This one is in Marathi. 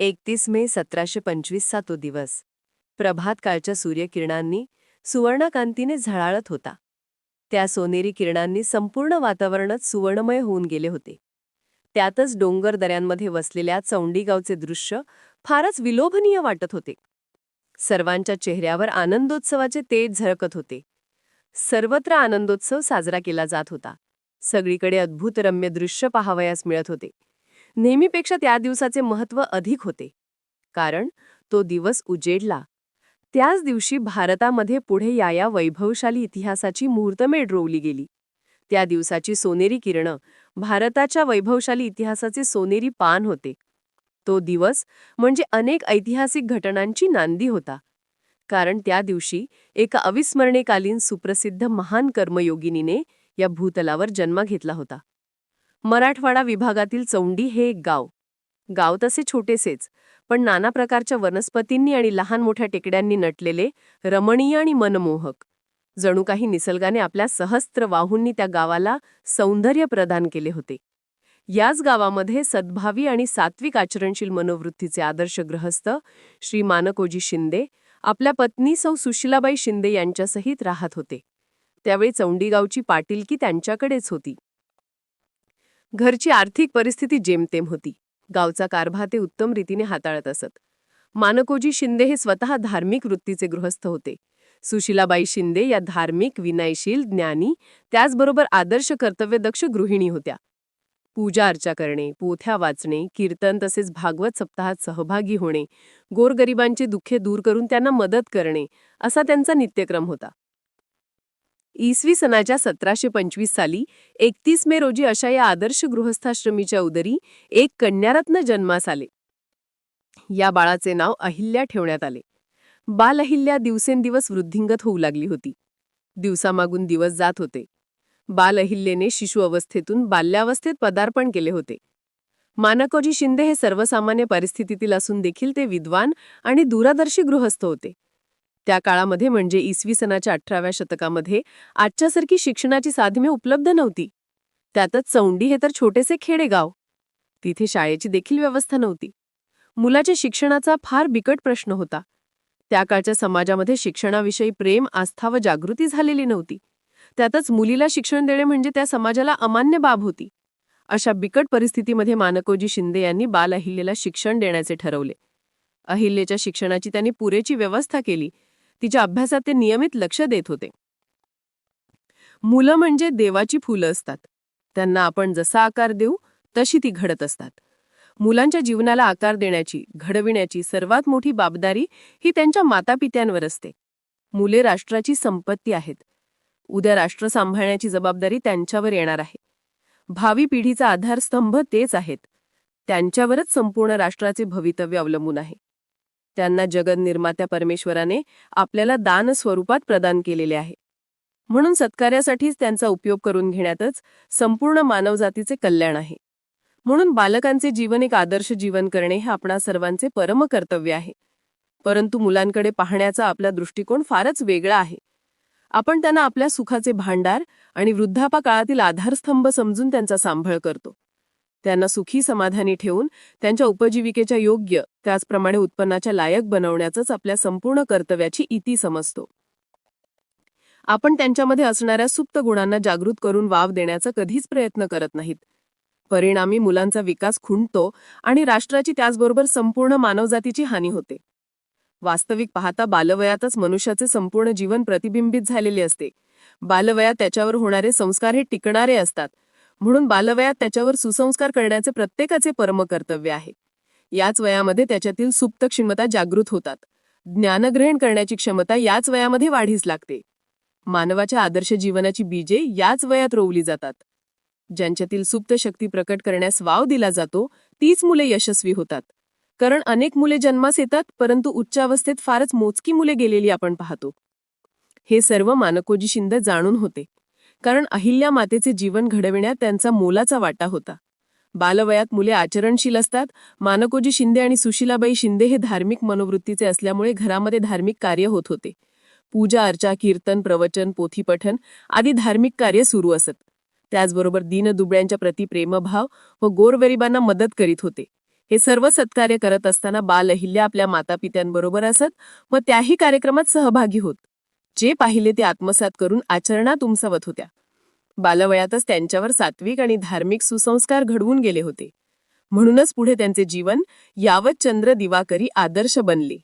एकतीस मे सतराशे पंचवीसचा तो दिवस. प्रभातकाळच्या सूर्यकिरणांनी सुवर्णकांतीने झळाळत होता. त्या सोनेरी किरणांनी संपूर्ण वातावरणच सुवर्णमय होऊन गेले होते. त्यातच डोंगर दऱ्यांमध्ये वसलेल्या चौंडीगावचे दृश्य फारच विलोभनीय वाटत होते. सर्वांच्या चेहऱ्यावर आनंदोत्सवाचे तेज झळकत होते. सर्वत्र आनंदोत्सव साजरा केला जात होता. सगळीकडे अद्भुत रम्य दृश्य पाहावयास मिळत होते. नेहमीपेक्षा त्या दिवसाचे महत्त्व अधिक होते. कारण तो दिवस उजेडला. त्याच दिवशी भारतामध्ये पुढे या या वैभवशाली इतिहासाची मुहूर्तमेढ रोवली गेली. त्या दिवसाची सोनेरी किरणं भारताच्या वैभवशाली इतिहासाचे सोनेरी पान होते. तो दिवस म्हणजे अनेक ऐतिहासिक घटनांची नांदी होता. कारण त्या दिवशी एका अविस्मरणेकालीन सुप्रसिद्ध महान कर्मयोगिनीने या भूतलावर जन्म घेतला होता. मराठवाडा विभागातील चौंडी हे एक गाव. गाव तसे छोटेसेच पण नाना प्रकारच्या वनस्पतींनी आणि लहान मोठ्या टेकड्यांनी नटलेले रमणीय आणि मनमोहक. जणू काही निसर्गाने आपल्या सहस्त्र वाहूंनी त्या गावाला सौंदर्य प्रदान केले होते. याच गावामध्ये सद्भावी आणि सात्विक आचरणशील मनोवृत्तीचे आदर्श ग्रहस्थ श्री मानकोजी शिंदे आपल्या पत्नी सौ सुशिलाबाई शिंदे यांच्यासहित राहत होते. त्यावेळी चौंडीगावची पाटीलकी त्यांच्याकडेच होती. घरची आर्थिक परिस्थिती जेमतेम होती. गावचा कारभार ते उत्तम रीतीने हाताळत असत. मानकोजी शिंदे हे स्वतः धार्मिक वृत्तीचे गृहस्थ होते. सुशिलाबाई शिंदे या धार्मिक विनयशील ज्ञानी त्याचबरोबर आदर्श कर्तव्यदक्ष गृहिणी होत्या. पूजा अर्चा करणे पोथ्या वाचणे कीर्तन तसेच भागवत सप्ताहात सहभागी होणे गोरगरिबांचे दुःखे दूर करून त्यांना मदत करणे असा त्यांचा नित्यक्रम होता. इसवी सनाच्या सतराशे पंचवीस साली एकतीस मे रोजी अशा या आदर्श गृहस्थाश्रमीच्या उदरी एक कन्यारत्न जन्मास आले. या बाळाचे नाव अहिल्या ठेवण्यात आले. बाल अहिल्या दिवसेंदिवस वृद्धिंगत होऊ लागली होती. दिवसामागून दिवस जात होते. बाल अहिल्येने शिशु अवस्थेतून बाल्यावस्थेत पदार्पण केले होते. मानकोजी शिंदे हे सर्वसामान्य परिस्थितीतील असून देखील ते विद्वान आणि दूरदर्शी गृहस्थ होते. त्या काळामध्ये म्हणजे इसवी सनाच्या अठराव्या शतकामध्ये आजच्यासारखी शिक्षणाची साधने उपलब्ध नव्हती. त्यातच चौंडी हे तर छोटेसे खेडेगाव. तिथे शाळेची देखील व्यवस्था नव्हती. मुलाच्या शिक्षणाचा फार बिकट प्रश्न होता. त्या काळच्या समाजामध्ये शिक्षणाविषयी प्रेम आस्था व जागृती झालेली नव्हती. त्यातच मुलीला शिक्षण देणे म्हणजे त्या समाजाला अमान्य बाब होती. अशा बिकट परिस्थितीमध्ये मानकोजी शिंदे यांनी बाल अहिल्येला शिक्षण देण्याचे ठरवले. अहिल्येच्या शिक्षणाची त्यांनी पुरेची व्यवस्था केली. तिच्या अभ्यासात ते नियमित लक्ष देत होते. मुलं म्हणजे देवाची फुलं असतात. त्यांना आपण जसा आकार देऊ तशी ती घडत असतात. मुलांच्या जीवनाला आकार देण्याची घडविण्याची सर्वात मोठी बाबदारी ही त्यांच्या मातापित्यांवर असते. मुले राष्ट्राची संपत्ती आहेत. उद्या राष्ट्र सांभाळण्याची जबाबदारी त्यांच्यावर येणार आहे. भावी पिढीचा आधारस्तंभ तेच आहेत. त्यांच्यावरच संपूर्ण राष्ट्राचे भवितव्य अवलंबून आहे. त्यांना जगत निर्मात्या परमेश्वराने आपल्याला दान स्वरूपात प्रदान केलेले आहे. म्हणून सत्कार्यासाठीच त्यांचा उपयोग करून घेण्यातच संपूर्ण मानवजातीचे कल्याण आहे. म्हणून बालकांचे जीवन एक आदर्श जीवन करणे हे आपणा सर्वांचे परम कर्तव्य आहे. परंतु मुलांकडे पाहण्याचा आपला दृष्टिकोन फारच वेगळा आहे. आपण त्यांना आपल्या सुखाचे भांडार आणि वृद्धापा काळातील आधारस्तंभ समजून त्यांचा सांभाळ करतो. त्यांना सुखी समाधानी ठेवून त्यांच्या उपजीविकेच्या योग्य त्याचप्रमाणे उत्पन्नाच्या लायक बनवण्याचंच आपल्या संपूर्ण कर्तव्याची इती समजतो. आपण त्यांच्यामध्ये असणाऱ्या सुप्त गुणांना जागृत करून वाव देण्याचा कधीच प्रयत्न करत नाहीत. परिणामी मुलांचा विकास खुंटतो आणि राष्ट्राची त्याचबरोबर संपूर्ण मानवजातीची हानी होते. वास्तविक पाहता बालवयातच मनुष्याचे संपूर्ण जीवन प्रतिबिंबित झालेले असते. बालवयात त्याच्यावर होणारे संस्कार हे टिकणारे असतात. म्हणून बालवयात त्याच्यावर सुसंस्कार करण्याचे प्रत्येकाचे परमकर्तव्य आहे. याच वयामध्ये त्याच्यातील सुप्त क्षमता जागृत होतात. ज्ञानग्रहण करण्याची क्षमता याच वयामध्ये वाढीस लागते. मानवाच्या आदर्श जीवनाची बीजे याच वयात रोवली जातात. ज्यांच्यातील सुप्त शक्ती प्रकट करण्यास वाव दिला जातो तीच मुले यशस्वी होतात. कारण अनेक मुले जन्मास येतात परंतु उच्चावस्थेत फारच मोजकी मुले गेलेली आपण पाहतो. हे सर्व मानकोजी शिंदे जाणून होते. कारण अहिल्या मातेचे जीवन घडविण्यात त्यांचा मोलाचा वाटा होता. बालवयात मुले आचरणशील असतात. मानकोजी शिंदे आणि सुशीलाबाई शिंदे हे धार्मिक मनोवृत्तीचे असल्यामुळे घरामध्ये धार्मिक कार्य होत होते. पूजा अर्चा कीर्तन प्रवचन पोथीपठन आदी धार्मिक कार्य सुरू असत. त्याचबरोबर दीनदुबळ्यांच्या प्रति प्रेमभाव व गोरगरिबांना मदत करीत होते. हे सर्व सत्कार्य करत असताना बाल अहिल्या आपल्या मातापित्यांबरोबर असत व त्याही कार्यक्रमात सहभागी होत. जे पाहिले ते आत्मसात करून आचरणात उमसवत होत्या. बालवयातच त्यांच्यावर सात्विक आणि धार्मिक सुसंस्कार घडवून गेले होते. म्हणूनच पुढे त्यांचे जीवन यावत चंद्र दिवाकरी आदर्श बनले.